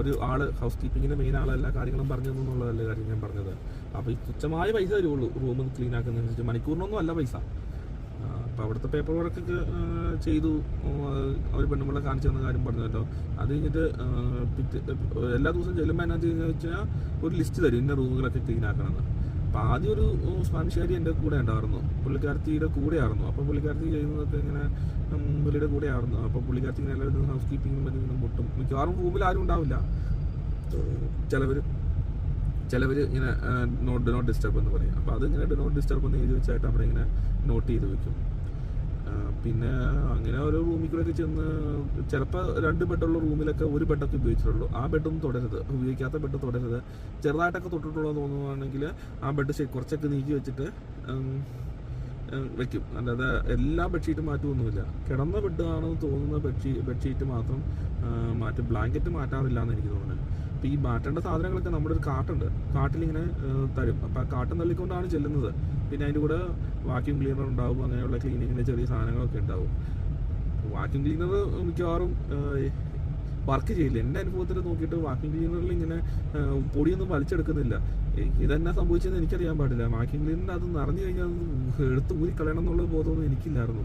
ഒരു ആൾ house കീപ്പിങ്ങിന്റെ main ആൾ എല്ലാ കാര്യങ്ങളും പറഞ്ഞു എന്നുള്ളതല്ലേ കാര്യം ഞാൻ പറഞ്ഞത്. അപ്പോൾ ഈ തുച്ഛമായ പൈസ തരുള്ളൂ റൂം ക്ലീൻ ആക്കുന്നതിനനുസരിച്ച്. മണിക്കൂറിനൊന്നും അല്ല പൈസ. അപ്പോൾ അപ്പൊ അവിടുത്തെ പേപ്പർ വർക്കൊക്കെ ചെയ്തു. അവർ പെണ്ണുമ്പിള്ള കാണിച്ചു തന്ന കാര്യം പറഞ്ഞല്ലോ അത് കഴിഞ്ഞിട്ട് എല്ലാ ദിവസവും ചെല്ലുമ്പോൾ എന്നാ ചെയ്യുന്നത് വെച്ചാൽ ഒരു ലിസ്റ്റ് തരും ഇന്ന റൂമുകളൊക്കെ ക്ലീൻ ആക്കണമെന്ന്. അപ്പൊ ആദ്യം ഒരു സ്പാനിഷുകാരി എന്റെ കൂടെ ഉണ്ടായിരുന്നു. പുള്ളിക്കാർത്തിയുടെ കൂടെ ആയിരുന്നു അപ്പോൾ പുള്ളിക്കാരത്തി ചെയ്യുന്നതൊക്കെ ഇങ്ങനെ ഉം, കൂടെ ആയിരുന്നു അപ്പോൾ പുള്ളിക്കാരത്തി ഇങ്ങനെ എല്ലാവരും ഹൗസ് കീപ്പിങ്ങും മറ്റും മുട്ടും. മിക്കവാറും റൂമിൽ ആരും ഉണ്ടാവില്ല. ചിലവർ ചിലവർ ഇങ്ങനെ നോട്ട് ഡു നോട്ട് ഡിസ്റ്റർബ് എന്ന് പറയും. അപ്പോൾ അത് ഇങ്ങനെ ഡു നോട്ട് ഡിസ്റ്റർബ് എന്ന് എഴുതി വെച്ചായിട്ട് അവിടെ ഇങ്ങനെ നോട്ട് ചെയ്ത് വെക്കും. പിന്നെ അങ്ങനെ ഓരോ റൂമിൽ ചെന്ന് ചിലപ്പോൾ രണ്ട് ബെഡുള്ള റൂമിലൊക്കെ ഒരു ബെഡൊക്കെ ഉപയോഗിച്ചിട്ടുള്ളൂ. ആ ബെഡൊന്നും തുടരുത്. ഉപയോഗിക്കാത്ത ബെഡ് തുടരുത്. ചെറുതായിട്ടൊക്കെ തൊട്ടിട്ടുള്ളത് തോന്നുകയാണെങ്കിൽ ആ ബെഡ് കുറച്ചൊക്കെ നീക്കി വെച്ചിട്ട് വെക്കും. അല്ലാതെ എല്ലാ ബെഡ്ഷീറ്റും മാറ്റുമൊന്നുമില്ല കിടന്ന ബെഡ് ആണെന്ന് തോന്നുന്ന ബെഡ്ഷീ ബെഡ്ഷീറ്റ് മാത്രം മാറ്റും ബ്ലാങ്കറ്റ് മാറ്റാറില്ല എന്ന് എനിക്ക് തോന്നുന്നത് അപ്പോൾ ഈ മാറ്റേണ്ട സാധനങ്ങളൊക്കെ നമ്മുടെ ഒരു കാട്ടുണ്ട്. കാട്ടിലിങ്ങനെ തരും. അപ്പോൾ ആ കാട്ടം തള്ളിക്കൊണ്ടാണ് ചെല്ലുന്നത്. പിന്നെ അതിന്റെ കൂടെ വാക്യൂം ക്ലീനർ ഉണ്ടാവും അങ്ങനെയുള്ള ക്ലീനിങ്ങിന്റെ ചെറിയ സാധനങ്ങളൊക്കെ ഉണ്ടാവും. വാക്യൂം ക്ലീനർ മിക്കവാറും വർക്ക് ചെയ്യില്ല. എന്റെ അനുഭവത്തിൽ നോക്കിയിട്ട് വാക്യൂം ക്ലീനറിൽ ഇങ്ങനെ പൊടിയൊന്നും വലിച്ചെടുക്കുന്നില്ല. ഇതെന്നാ സംഭവിച്ചതെന്ന് എനിക്കറിയാൻ പാടില്ല. വാക്യൂം ക്ലീനറിന്റെ അത് നിറഞ്ഞു കഴിഞ്ഞാൽ എടുത്ത് ഊരി കളയണം എന്നുള്ള ബോധമൊന്നും എനിക്കില്ലായിരുന്നു.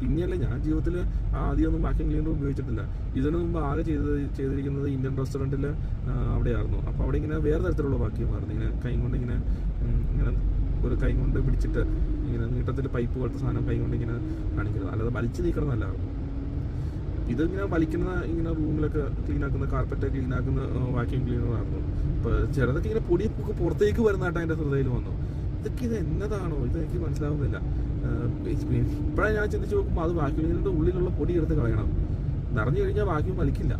പിന്നെയല്ല ഞാൻ ജീവിതത്തിൽ ആദ്യമൊന്നും വാക്യൂം ക്ലീനർ ഉപയോഗിച്ചിട്ടില്ല. ഇതിനു മുമ്പ് ആകെ ചെയ്ത് ചെയ്തിരിക്കുന്നത് ഇന്ത്യൻ റെസ്റ്റോറന്റിൽ അവിടെയായിരുന്നു. അപ്പോൾ അവിടെ ഇങ്ങനെ വേറെ തരത്തിലുള്ള വാക്യൂമായിരുന്നു ഇങ്ങനെ കൈ കൊണ്ട് ഇങ്ങനെ ഇങ്ങനെ ഒരു കൈ കൊണ്ട് പിടിച്ചിട്ട് ഇങ്ങനെ നീട്ടത്തിൽ പൈപ്പ് പോലത്തെ സാധനം കൈ കൊണ്ട് ഇങ്ങനെ കാണിക്കുന്നത്. അല്ലാതെ വലിച്ചു ഇത് ഇതിങ്ങനെ വലിക്കുന്ന ഇങ്ങനെ റൂമിലൊക്കെ ക്ലീൻ ആക്കുന്ന കാർപ്പറ്റ് ക്ലീൻ ആക്കുന്ന വാക്യൂം ക്ലീനർ ആയിരുന്നു. ഇപ്പൊ ചിലതൊക്കെ ഇങ്ങനെ പൊടി പൊക്കെ പുറത്തേക്ക് വരുന്നതായിട്ട് എന്റെ ശ്രദ്ധയിൽ വന്നു. ഇതൊക്കെ ഇത് എന്നതാണോ? ഇത് എനിക്ക് മനസ്സിലാവുന്നില്ല. ഇപ്പോഴാണ് ഞാൻ ചിന്തിച്ചു നോക്കുമ്പോൾ അത് വാക്യൂം ഉള്ളിലുള്ള പൊടി എടുത്ത് കളയണം. നിറഞ്ഞു കഴിഞ്ഞാൽ വാക്യൂം വലിക്കില്ല.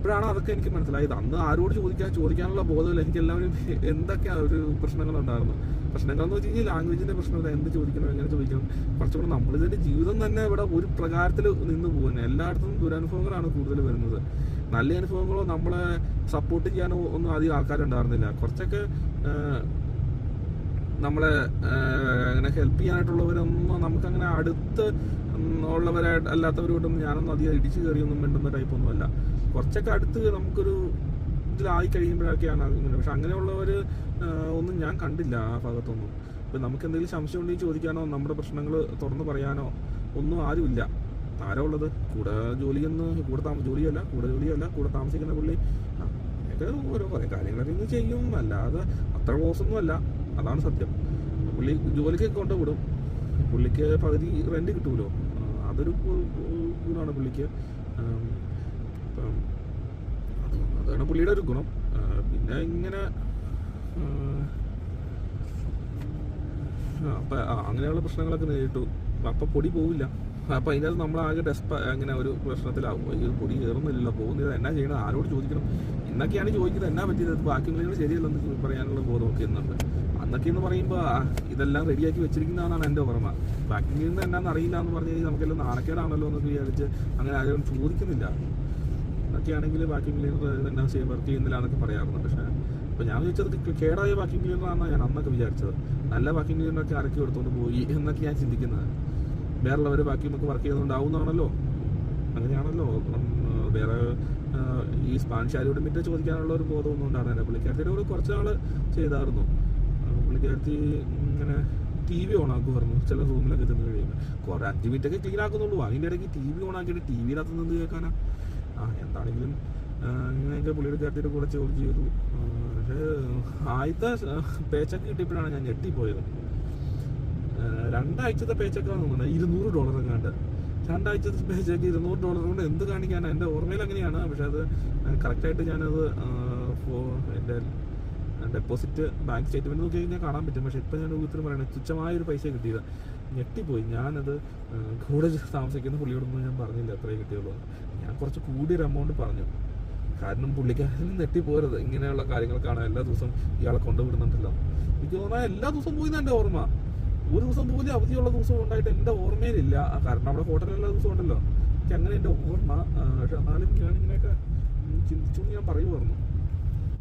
ഇപ്പോഴാണ് അതൊക്കെ എനിക്ക് മനസ്സിലായത്? അന്ന് ആരോട് ചോദിക്കാൻ ചോദിക്കാനുള്ള ബോധമില്ല. എനിക്ക് എല്ലാവരും എന്തൊക്കെ ഒരു പ്രശ്നങ്ങളുണ്ടായിരുന്നു പ്രശ്നങ്ങൾ എന്ന് വെച്ച് കഴിഞ്ഞാൽ ലാംഗ്വേജിന്റെ പ്രശ്നമില്ല. എന്ത് ചോദിക്കണം എങ്ങനെ ചോദിക്കണം? കുറച്ചുകൂടെ നമ്മളിതിന്റെ ജീവിതം തന്നെ ഇവിടെ ഒരു പ്രകാരത്തിൽ നിന്ന് പോകുന്നത് എല്ലായിടത്തും ദുരനുഭവങ്ങളാണ് കൂടുതൽ വരുന്നത്. നല്ല അനുഭവങ്ങളോ നമ്മളെ സപ്പോർട്ട് ചെയ്യാനോ ഒന്നും അധികം ആൾക്കാരുണ്ടായിരുന്നില്ല. കുറച്ചൊക്കെ നമ്മളെ അങ്ങനെ ഹെൽപ്പ് ചെയ്യാനായിട്ടുള്ളവരൊന്നും നമുക്കങ്ങനെ അടുത്ത് ഉള്ളവരായിട്ട് അല്ലാത്തവരോട്ടും ഞാനൊന്നും അധികം ഇടിച്ചു കയറിയൊന്നും മിണ്ടുന്ന ടൈപ്പൊന്നും അല്ല കുറച്ചൊക്കെ അടുത്ത് നമുക്കൊരു ഇതിലായി കഴിയുമ്പോഴൊക്കെയാണ് ഇങ്ങനെ. പക്ഷെ അങ്ങനെയുള്ളവർ ഒന്നും ഞാൻ കണ്ടില്ല ആ ഭാഗത്തൊന്നും. ഇപ്പം നമുക്ക് എന്തെങ്കിലും സംശയം ഉണ്ടെങ്കിൽ ചോദിക്കാനോ നമ്മുടെ പ്രശ്നങ്ങൾ തുറന്നു പറയാനോ ഒന്നും ആരുമില്ല. ആരാ ഉള്ളത്? കൂടെ ജോലിയെന്ന് കൂടെ താമസം ജോലിയല്ല കൂടെ ജോലിയല്ല കൂടെ താമസിക്കുന്ന പുള്ളി. അങ്ങനെയൊക്കെ ഓരോ കുറേ കാര്യങ്ങളൊക്കെ ഇന്ന് ചെയ്യും. അല്ലാതെ അത്ര ക്ലോസൊന്നും അല്ല അതാണ് സത്യം. പുള്ളി ജോലിക്ക് കൊണ്ടുവിടും പുള്ളിക്ക് പകുതി റെന്റ് കിട്ടുമല്ലോ അതൊരു ഗുണമാണ് പുള്ളിക്ക്. അതാണ് പുള്ളിയുടെ ഒരു ഗുണം. പിന്നെ ഇങ്ങനെ അപ്പം അങ്ങനെയുള്ള പ്രശ്നങ്ങളൊക്കെ നേരിട്ടു. അപ്പൊ പൊടി പോവില്ല. അപ്പൊ അതിനകത്ത് നമ്മൾ ആകെ ഡെസ്പ അങ്ങനെ ഒരു പ്രശ്നത്തിലാവും. ഈ പൊടി കയറുന്നില്ലല്ലോ പോകുന്നില്ല. എന്നാ ചെയ്യണം? ആരോട് ചോദിക്കണം? എന്നൊക്കെയാണ് ചോദിക്കുന്നത്. എന്നാ പറ്റിയത്? ബാക്കി ക്ലീനർ ശരിയല്ലെന്ന് പറയാനുള്ള ബോധമൊക്കെ ഇന്നുണ്ട്. അന്നൊക്കെ എന്ന് പറയുമ്പോൾ ഇതെല്ലാം റെഡിയാക്കി വെച്ചിരിക്കുന്നതാണ് എന്റെ ഓർമ്മ. ബാക്കി നിന്ന് എന്നാന്ന് അറിയില്ല എന്ന് പറഞ്ഞു കഴിഞ്ഞാൽ നമുക്കെല്ലാം നാണക്കേടാണല്ലോ എന്ന് വിചാരിച്ച് അങ്ങനെ ആരും ചോദിക്കുന്നില്ല. എന്നൊക്കെയാണെങ്കിൽ ബാക്കി ക്ലീനർ എന്നാ ചെയ്യും വർക്ക് ചെയ്യുന്നില്ല എന്നൊക്കെ പറയാറുണ്ട്. പക്ഷേ അപ്പോൾ ഞാൻ വിചാരിച്ചത് കേടായ ബാക്കി ക്ലീനറാണെന്നാണ് ഞാൻ അന്നൊക്കെ വിചാരിച്ചത്. നല്ല ബാക്കി ക്ലീനറൊക്കെ അരക്കി എടുത്തുകൊണ്ട് പോയി എന്നൊക്കെ ഞാൻ ചിന്തിക്കുന്നത്. വേറുള്ളവർ ബാക്കി നമുക്ക് വർക്ക് ചെയ്തുകൊണ്ടാവുന്നതാണല്ലോ അങ്ങനെയാണല്ലോ. വേറെ ഈ സ്പാൻഷാരിയോട് മിറ്റ ചോദിക്കാനുള്ള ഒരു ബോധമൊന്നും ഉണ്ടായിരുന്നില്ല. പുള്ളിക്കാരത്തിയുടെ കുറച്ച് നാൾ ചെയ്തായിരുന്നു. പുള്ളിക്കാരത്തി ഇങ്ങനെ ടി വി പറഞ്ഞു ചില റൂമിലൊക്കെ ചെന്ന് കഴിയുമ്പോൾ കുറെ അഞ്ച് മിനിറ്റൊക്കെ ക്ലീൻ ആക്കുന്നുള്ളൂ. അതിന്റെ ഇടയ്ക്ക് ടി വി ഓണാക്കിയിട്ട് ടി വിയിലകത്ത് നിന്ന് കേൾക്കാനാ? ആ എന്താണെങ്കിലും ഇങ്ങനെ ഇങ്ങനെയൊക്കെ പുള്ളിയുടെ ചേർത്തിട്ട് കൂടെ ജോലി ചെയ്തു. പക്ഷേ ആദ്യത്തെ പേച്ചക്ക് കിട്ടിയപ്പോഴാണ് ഞാൻ ഞെട്ടിപ്പോയത്. രണ്ടാഴ്ചത്തെ പേച്ചക്കാണ് തോന്നുന്നത് ഇരുന്നൂറ് ഡോളർ എങ്ങാണ്ട്. രണ്ടാഴ്ചത്തെ പേച്ചക്ക് ഇരുന്നൂറ് ഡോളർ കൊണ്ട് എന്ത് കാണിക്കാനാണ് എന്റെ ഓർമ്മയിൽ അങ്ങനെയാണ്. പക്ഷെ അത് കറക്റ്റായിട്ട് ഞാനത് എന്റെ ഡെപ്പോസിറ്റ് ബാങ്ക് സ്റ്റേറ്റ്മെന്റ് നോക്കി കഴിഞ്ഞാൽ കാണാൻ പറ്റും. പക്ഷെ ഇപ്പം ഞാൻ ഉത്തരം പറയണത് തുച്ഛമായ ഒരു പൈസ കിട്ടിയത് ഞെട്ടിപ്പോയി. ഞാനത് കൂടെ താമസിക്കുന്ന പുള്ളിയോടൊന്നും ഞാൻ പറഞ്ഞില്ല അത്രയും കിട്ടിയുള്ളൂ. ഞാൻ കുറച്ച് കൂടിയൊരു എമൗണ്ട് പറഞ്ഞു. കാരണം പുള്ളിക്കാരനും നെട്ടിപ്പോരുത് ഇങ്ങനെയുള്ള കാര്യങ്ങൾക്കാണ് എല്ലാ ദിവസവും ഇയാളെ കൊണ്ടുവിടുന്നുണ്ടല്ലോ. എനിക്ക് തോന്നുന്നത് എല്ലാ ദിവസവും പോയി എന്റെ ഓർമ്മ. ഒരു ദിവസം പോലും അവധിയുള്ള ദിവസം ഉണ്ടായിട്ട് എന്റെ ഓർമ്മയിലില്ല. കാരണം അവിടെ ഹോട്ടലിൽ എല്ലാ ദിവസവും ഉണ്ടല്ലോ. എനിക്ക് അങ്ങനെ എന്റെ ഓർമ്മ പക്ഷെ എന്നാലും ഞാൻ ഇങ്ങനെയൊക്കെ ചിന്തിച്ചു ഞാൻ പറയുമായിരുന്നു